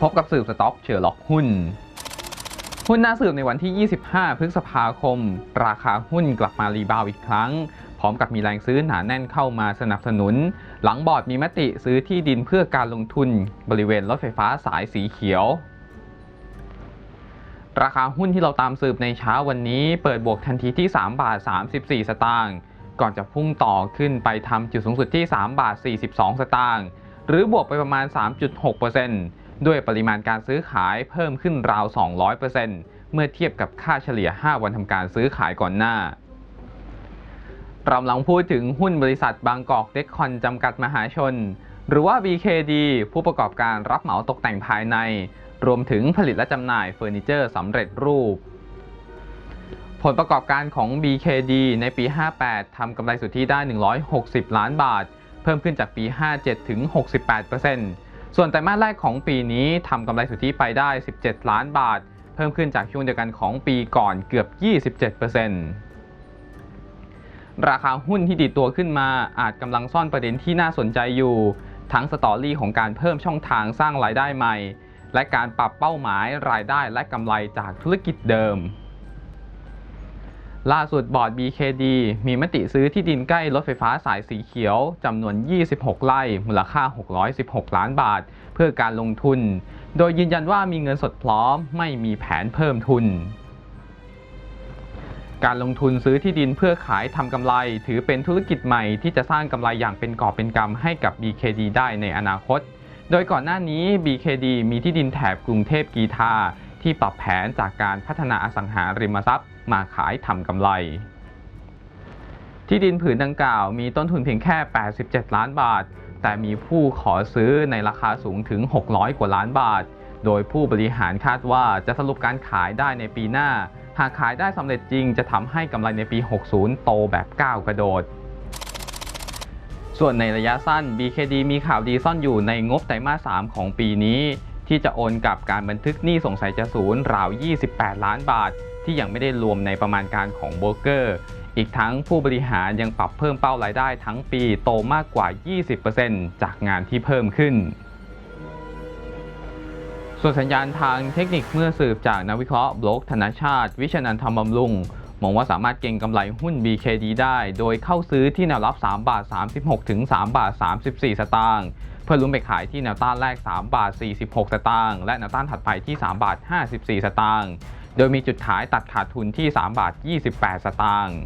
พบกับสืบสต็อกเชอร์ล็อกหุ้น หุ้นหน้าสืบในวันที่ 25 พฤษภาคม ราคาหุ้นกลับมารีบาวอีกครั้ง พร้อมกับมีแรงซื้อหนาแน่นเข้ามาสนับสนุน หลังบอร์ดมีมติซื้อที่ดินเพื่อการลงทุนบริเวณรถไฟฟ้าสายสีเขียวราคาหุ้นที่เราตามสืบในเช้าวันนี้ เปิดบวกทันทีที่ 3 บาท 34 สตางค์ก่อนจะพุ่งต่อขึ้นไปทำจุดสูงสุดที่ 3 บาท 42 สตางค์หรือบวกไปประมาณ 3.6% ด้วยปริมาณการซื้อขายเพิ่มขึ้นราว 200%เมื่อเทียบกับค่าเฉลี่ย 5 วันทำการซื้อขายก่อนหน้าเรากำลังพูดถึงหุ้นบริษัทบางกอกเด็กคอนจำกัดมหาชน หรือว่า BKD ผู้ประกอบการรับเหมาตกแต่งภายใน รวมถึงผลิตและจำหน่ายเฟอร์นิเจอร์สำเร็จรูป ผลประกอบการของ BKD ในปี 58 ทำกำไรสุทธิได้ 160 ล้านบาท เพิ่มขึ้นจากปี 57 ถึง 68% ส่วนไตรมาสแรกของปีนี้ทำกำไรสุทธิไปได้ 17 ล้านบาท เพิ่มขึ้นจากช่วงเดียวกันของปีก่อนเกือบ 27%ราคาหุ้นที่ดีดตัวขึ้นมาอาจกำลังซ่อนประเด็นที่น่าสนใจอยู่ ทั้งสตอรี่ของการเพิ่มช่องทางสร้างรายได้ใหม่ และการปรับเป้าหมายรายได้และกำไรจากธุรกิจเดิม ล่าสุดบอร์ด BKD มีมติซื้อที่ดินใกล้รถไฟฟ้าสายสีเขียวจำนวน 26 ไร่ มูลค่า 616 ล้านบาท เพื่อการลงทุน โดยยืนยันว่ามีเงินสดพร้อม ไม่มีแผนเพิ่มทุน การลงทุนซื้อที่ดินเพื่อขายทำกำไร ถือเป็นธุรกิจใหม่ที่จะสร้างกำไรอย่างเป็นกอบเป็นกำให้กับ BKD ได้ในอนาคต โดยก่อนหน้านี้ BKD มีที่ดินแถบกรุงเทพกีทาที่ปรับแผนจากการพัฒนาอสังหาริมทรัพย์ มาขายทำกำไร ที่ดินผืนดังกล่าวมีต้นทุนเพียงแค่ 87 ล้านบาท แต่มีผู้ขอซื้อในราคาสูงถึง 600 กว่าล้านบาท โดยผู้บริหารคาดว่าจะสรุปการขายได้ในปีหน้า หากขายได้สำเร็จจริงจะทำให้กำไรในปี 60 โตแบบก้าวกระโดดส่วนในระยะสั้น BKD มีข่าวดีซ่อนอยู่ในงบไตรมาส 3 ของปีนี้ ที่จะโอนกับการบันทึกหนี้สงสัยจะศูนย์ราว 28 ล้านบาท ที่ยังไม่ได้รวมในประมาณการของโบรกเกอร์ อีกทั้งผู้บริหารยังปรับเพิ่มเป้ารายได้ทั้งปีโตมากกว่า 20%จากงานที่เพิ่มขึ้นส่วนสัญญาณทางเทคนิคเมื่อสืบจากนักวิเคราะห์บล็อกธนชาติ วิชนันทำบำรุง มองว่าสามารถเก็งกำไรหุ้น BKD ได้ โดยเข้าซื้อที่แนวรับ 3 บาท 36 ถึง 3 บาท 34 สตางค์เพื่อลุ้นไปขายที่แนวต้านแรก 3 บาท 46 สตางค์และแนวต้านถัดไปที่ 3 บาท 54 สตางค์ โดยมีจุดขายตัดขาดทุนที่ 3 บาท 28 สตางค์